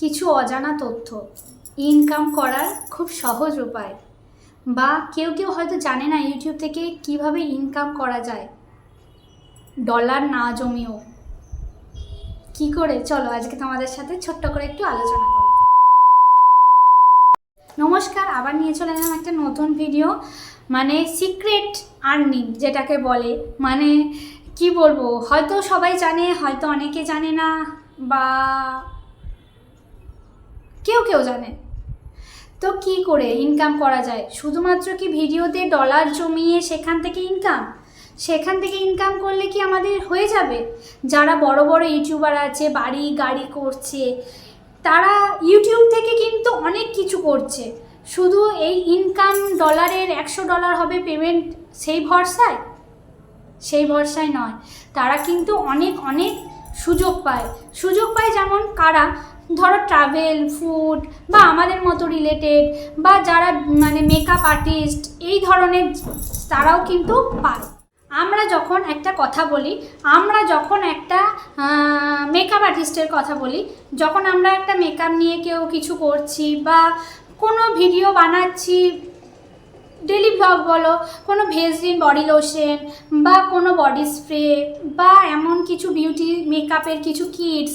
কিছু অজানা তথ্য। ইনকাম করার খুব সহজ উপায়। বা কেউ কেউ হয়তো জানে না ইউটিউব থেকে কীভাবে ইনকাম করা যায়। ডলার না জমিয়েও। কি করে? চলো, আজকে তোমাদের সাথে ছোট্ট করে একটু আলোচনা করি। নমস্কার, আবার নিয়ে চলে এলাম একটা নতুন ভিডিও মানে সিক্রেট আর্নিং যেটাকে বলে। মানে কি বলব? হয়তো সবাই জানে, হয়তো অনেকে জানে না, বা কেউ কেউ জানে। তো কি করে ইনকাম করা যায়? শুধুমাত্র কি ভিডিওতে ডলার জমিয়ে সেখান থেকে ইনকাম সেখান থেকে ইনকাম করলে কি আমাদের হয়ে যাবে? যারা বড় বড় ইউটিউবার আছে, বাড়ি গাড়ি করছে, তারা ইউটিউব থেকে কিন্তু অনেক কিছু করছে। শুধু এই ইনকাম ডলারের একশো ডলার হবে পেমেন্ট সেই ভরসায়? সেই ভরসায় নয়। তারা কিন্তু অনেক অনেক সুযোগ পায়। সুযোগ পায় যেমন কারা? ধরো ট্রাভেল ফুড বা আমাদের মতো রিলেটেড বা যারা মানে মেকআপ আর্টিস্ট এই ধরনের তারাও কিন্তু পায় আমরা যখন একটা কথা বলি, আমরা যখন একটা মেকআপ আর্টিস্টের কথা বলি, যখন আমরা একটা মেকআপ নিয়ে কেউ কিছু করছি বা কোনো ভিডিও বানাচ্ছি ডেলি ব্লগ বলো, কোনো ভেজলিন বডি লোশন বা কোনো বডি স্প্রে বা এমন কিছু বিউটি মেকআপের কিছু কিটস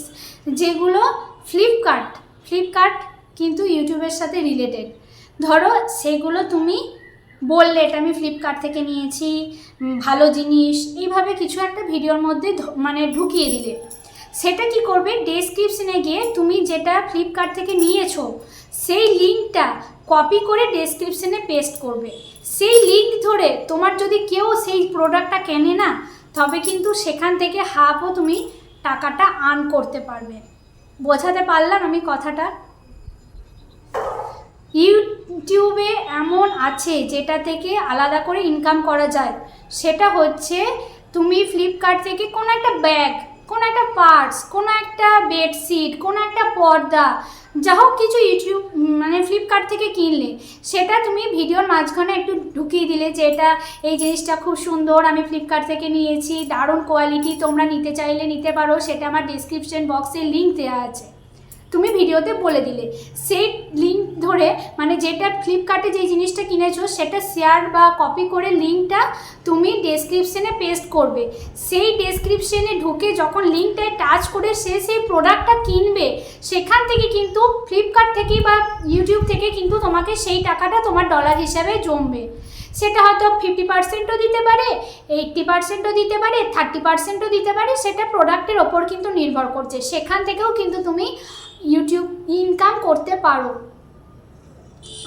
যেগুলো ফ্লিপকার্ট ফ্লিপকার্ট কিন্তু ইউটিউবের সাথে রিলেটেড ধরো সেগুলো তুমি বললে, এটা আমি ফ্লিপকার্ট থেকে নিয়েছি ভালো জিনিস, এইভাবে কিছু একটা ভিডিওর মধ্যে মানে ঢুকিয়ে দিলে। সেটা কি করবে? ডেসক্রিপশনে গিয়ে তুমি যেটা ফ্লিপকার্ট থেকে নিয়েছো, সেই লিঙ্কটা কপি করে ডেসক্রিপশনে পেস্ট করবে। সেই লিঙ্ক ধরে তোমার যদি কেউ সেই প্রোডাক্টটা কেনে না, তবে কিন্তু সেখান থেকে হাফও তুমি টাকাটা আর্ন করতে পারবে। বোঝাতে পারলাম আমি কথাটা। ইউটিউবে এমন আছে যেটা থেকে আলাদা করে ইনকাম করা যায়। সেটা হচ্ছে তুমি ফ্লিপকার্ট থেকে কোনো একটা ব্যাগ কোনো একটা পার্স কোনো একটা বেডশিট কোনো একটা পর্দা যা হোক কিছু ইউটিউব মানে ফ্লিপকার্ট থেকে কিনলে, সেটা তুমি ভিডিওর মাঝখানে একটু ঢুকিয়ে দিলে যে এটা, এই জিনিসটা খুব সুন্দর, আমি ফ্লিপকার্ট থেকে নিয়েছি, দারুণ কোয়ালিটি তোমরা নিতে চাইলে নিতে পারো, সেটা আমার ডিসক্রিপশন বক্সে লিঙ্ক দেওয়া আছে। তুমি ভিডিওতে বলে দিলে, সেই লিঙ্ক ধরে মানে যেটা ফ্লিপকার্টে যে জিনিসটা কিনেছো, সেটা শেয়ার বা কপি করে লিঙ্কটা তুমি ডেসক্রিপশনে পেস্ট করবে। সেই ডেসক্রিপশনে ঢুকে যখন লিঙ্কটায় টাচ করে সে সেই প্রোডাক্টটা কিনবে, সেখান থেকে কিন্তু ফ্লিপকার্ট থেকে বা ইউটিউব থেকে কিন্তু তোমাকে সেই টাকাটা তোমার ডলার হিসাবে জমবে। সেটা হয়তো ফিফটি পার্সেন্টও দিতে পারে এইট্টি পার্সেন্টও দিতে পারে থার্টি পার্সেন্টও দিতে পারে, সেটা প্রোডাক্টের ওপর কিন্তু নির্ভর করছে। সেখান থেকেও কিন্তু তুমি ইউটিউব ইনকাম করতে পারো।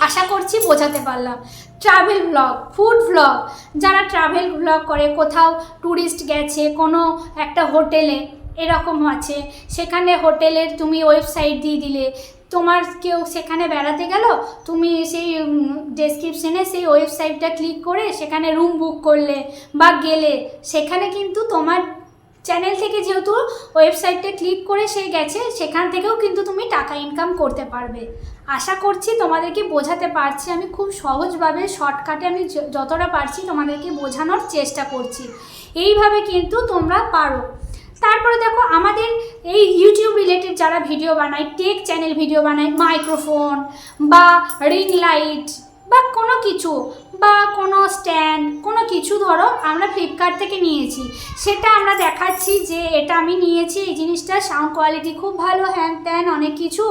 আশা করছি বোঝাতে পারলাম। ট্রাভেল ব্লগ ফুড ব্লগ যারা ট্রাভেল ব্লগ করে, কোথাও ট্যুরিস্ট গেছে, কোনো একটা হোটেলে এরকম আছে, সেখানে হোটেলের তুমি ওয়েবসাইট দিয়ে দিলে, তোমার কেউ সেখানে বেড়াতে গেল, তুমি সেই ডেসক্রিপশনে সেই ওয়েবসাইটটা ক্লিক করে সেখানে রুম বুক করলে বা গেলে, সেখানে কিন্তু তোমার চ্যানেল থেকে যেহেতু ওয়েবসাইটটা ক্লিক করে সে গেছে, সেখান থেকেও কিন্তু তুমি টাকা ইনকাম করতে পারবে। আশা করছি তোমাদেরকে বোঝাতে পারছি। আমি খুব সহজভাবে শর্টকাটে আমি যতটা পারছি তোমাদেরকে বোঝানোর চেষ্টা করছি। এইভাবে কিন্তু তোমরা পারো। তারপরে দেখো, আমাদের এই ইউটিউব রিলেটেড যারা ভিডিও বানায় টেক চ্যানেল ভিডিও বানায় মাইক্রোফোন বা রিং লাইট বা কোনো কিছু বা কোনো কিছু ধরো, আমরা ফ্লিপকার্ট থেকে নিয়েছি। সেটা আমরা দেখাচ্ছি যে এটা আমি নিয়েছি, এই জিনিসটা সাউন্ড কোয়ালিটি খুব ভালো, হ্যান ত্যান অনেক কিছু।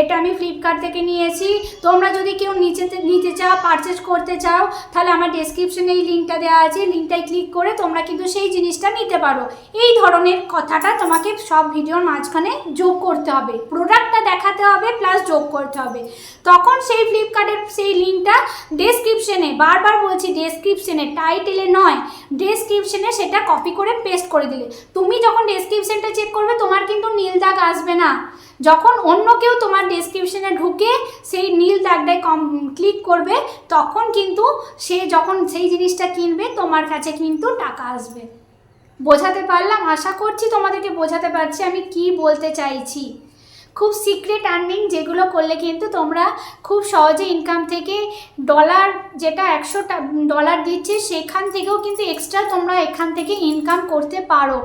এটা আমি ফ্লিপকার্ট থেকে নিয়েছি। তোমরা যদি কেউ নিচে নিতে চাও পারচেজ করতে চাও, তাহলে আমার ডেসক্রিপশনে এই লিঙ্কটা দেওয়া আছে। লিঙ্কটায় ক্লিক করে তোমরা কিন্তু সেই জিনিসটা নিতে পারো। এই ধরনের কথাটা তোমাকে সব ভিডিওর মাঝখানে যোগ করতে হবে। প্রোডাক্টটা দেখাতে হবে প্লাস যোগ করতে হবে। তখন সেই ফ্লিপকার্টের সেই লিঙ্কটা ডেসক্রিপশনে বারবার বলছি ডেসক্রিপশনে টাইটেলে নয় ডেসক্রিপশনে সেটা কপি করে পেস্ট করে দিলে। তুমি যখন ডেসক্রিপশনটা চেক করবে, তোমার কিন্তু নীল দাগ আসবে না। যখন অন্য কেউ তোমার ডেসক্রিপশনে ঢুকে সেই নীল দাগটায় কম ক্লিক করবে, তখন কিন্তু সে যখন সেই জিনিসটা কিনবে, তোমার কাছে কিন্তু টাকা আসবে। বোঝাতে পারলাম? আশা করছি তোমাদেরকে বোঝাতে পারছি। আমি কি বলতে চাইছি? খুব সিক্রেট আর্নিং যেগুলো করলে কিন্তু তোমরা খুব সহজে ইনকাম থেকে ডলার যেটা একশো ডলার দিচ্ছে সেখান থেকেও কিন্তু এক্সট্রা তোমরা এখান থেকে ইনকাম করতে পারো।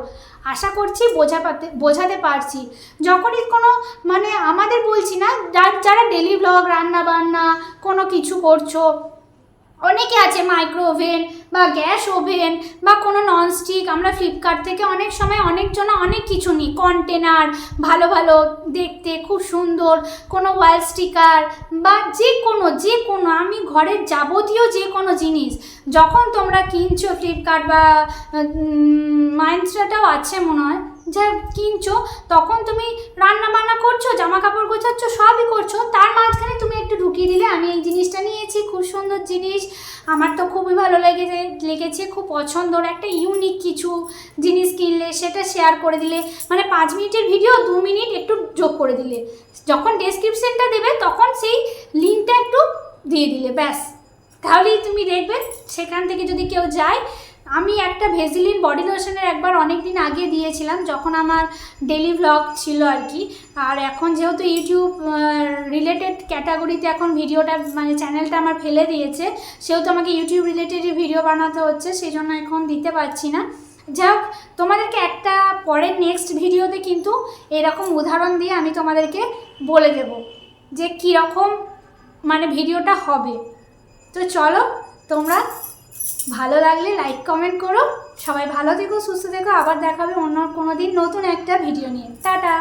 আশা করছি বোঝাতে বোঝাতে পারছি। যখনই কোনো মানে আমাদের বলছি না, যারা ডেলি ব্লগ রান্না বান্না কোনো কিছু করছ অনেকে আছে মাইক্রো ওভেন বা গ্যাস ওভেন বা কোনো ননস্টিক আমরা ফ্লিপকার্ট থেকে অনেক সময় অনেকজন অনেক কিছু নিই। কন্টেনার ভালো ভালো দেখতে, খুব সুন্দর। কোনো ওয়াল স্টিকার বা যে কোনো যে কোনো, আমি ঘরের যাবতীয় যে কোনো জিনিস, যখন তোমরা কিনছো ফ্লিপকার্ট বা মাইন্সটাও আছে মনে হয়, যা কিনছো, তখন তুমি রান্না বান্না করছ জামা কাপড় গোছাচ্ছ, সবই করছ তার মাঝখানে তুমি একটু ঢুকিয়ে দিলে আমি এই জিনিসটা নিয়েছি, খুব সুন্দর জিনিস। আমার তো খুবই ভালো লেগেছে লেগেছে, খুব পছন্দর একটা ইউনিক কিছু জিনিস কিনলে, সেটা শেয়ার করে দিলে। মানে পাঁচ মিনিটের ভিডিও দু মিনিট একটু যোগ করে দিলে। যখন ডেসক্রিপশনটা দেবে, তখন সেই লিঙ্কটা একটু দিয়ে দিলে, ব্যাস। তাহলেই তুমি দেখবে, সেখান থেকে যদি কেউ যায় আমি একটা ভেজিলিন বডি লোশনের একবার অনেক দিন আগে দিয়েছিলাম, যখন আমার ডেলি ভ্লগ ছিল আর কি। আর এখন যেহেতু ইউটিউব রিলেটেড ক্যাটাগরিতে এখন ভিডিওটা মানে চ্যানেলটা আমার ফেলে দিয়েছে, সেহেতু আমাকে ইউটিউব রিলেটেড ভিডিও বানাতে হচ্ছে সেই জন্য এখন দিতে পারছি না। যাই হোক তোমাদেরকে একটা পরের নেক্সট ভিডিওতে কিন্তু এরকম উদাহরণ দিয়ে আমি তোমাদেরকে বলে দেব যে কীরকম মানে ভিডিওটা হবে। তো চলো, তোমরা ভালো লাগলে লাইক কমেন্ট করো। সবাই ভালো থেকো, সুস্থ থেকো। আবার দেখাবে অন্য কোনো দিন নতুন একটা ভিডিও নিয়ে। টাটা!